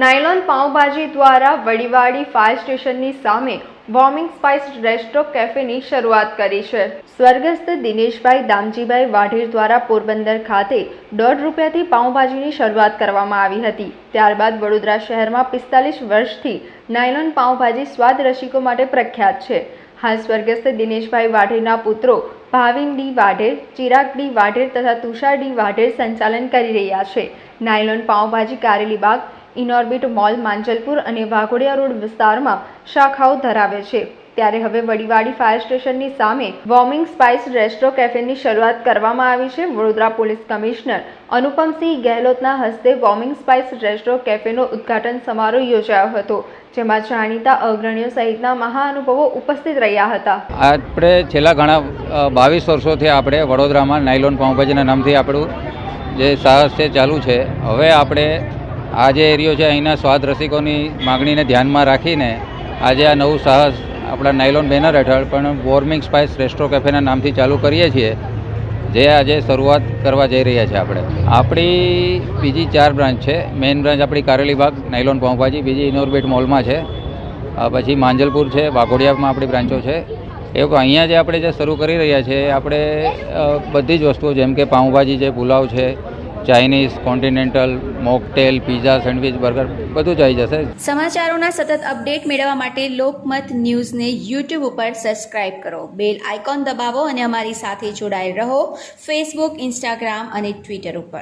Nylon pav bhaji દ્વારા Vadiwadi fire સ્ટેશનની સામે વોર્મિંગ સ્પાઇસ રેસ્ટો કેફેની શરૂઆત કરી છે. સ્વર્ગસ્થ દિનેશભાઈ દામજીભાઈ વાઢેર દ્વારા પોરબંદર ખાતે દોઢ રૂપિયાથી પાઉંભાજીની શરૂઆત કરવામાં આવી હતી. ત્યારબાદ વડોદરા શહેરમાં પિસ્તાલીસ વર્ષથી નાયલોન પાઉંભાજી સ્વાદ રસિકો માટે પ્રખ્યાત છે. હાલ સ્વર્ગસ્થ દિનેશભાઈ વાઢેરના પુત્રો ભાવિન ડી વાઢેર, ચિરાગ ડી વાઢેર તથા તુષાર ડી વાઢેર સંચાલન કરી રહ્યા છે. Nylon pav bhaji Karelibaug Inorbit mall Manjalpur અને વાઘોડિયા રોડ વિસ્તારમાં શાખાઓ ધરાવે છે. ત્યારે હવે વડીવાડી ફાયર સ્ટેશનની સામે વોર્મિંગ સ્પાઇસ રેસ્ટો કેફેની શરૂઆત કરવામાં આવી છે. વડોદરા પોલીસ કમિશનર અનુપમસિંહ ગેહલોતના હસ્તે વોર્મિંગ સ્પાઇસ રેસ્ટો કેફેનો ઉદ્ઘાટન સમારોહ યોજાયો હતો, જેમાં જાણીતા અગ્રણીઓ સહિતના મહાનુભવો ઉપસ્થિત રહ્યા હતા. આપણે છેલ્લા ઘણા બાવીસ વર્ષોથી આપણે વડોદરામાં નાયલોન પાઉંભાજીના નામથી આપણું જે સાહસ છે ચાલુ છે. હવે આપણે આ જે એરિયો છે, અહીંના સ્વાદ રસિકોની માગણીને ધ્યાનમાં રાખીને આજે આ નવું સાહસ આપણા નાયલોન બેનર હેઠળ પણ વોર્મિંગ સ્પાઇસ રેસ્ટો કેફેના નામથી ચાલુ કરીએ છીએ, જે આજે શરૂઆત કરવા જઈ રહ્યા છે આપણે. આપણી બીજી ચાર બ્રાન્ચ છે. મેઇન બ્રાન્ચ આપણી કારેલીબાગ નાયલોન પાઉંભાજી બીજી ઇનોરબેટ મોલમાં છે. પછી માંજલપુર છે, વાઘોડિયામાં આપણી બ્રાન્ચો છે. એવું અહીંયા જે આપણે જે શરૂ કરી રહ્યા છે આપણે બધી જ વસ્તુઓ, જેમ કે પાઉંભાજી છે, પુલાવ છે Chinese, continental, mocktail, pizza, sandwich, burger, બધું જ આવી જશે. સમાચારોના સતત અપડેટ મેળવવા માટે લોકમત ન્યૂઝને યુટ્યુબ ઉપર સબસ્ક્રાઇબ કરો. બેલ આઇકોન દબાવો અને અમારી સાથે જોડાયેલ રહો. ફેસબુક ઇન્સ્ટાગ્રામ અને ટ્વિટર ઉપર.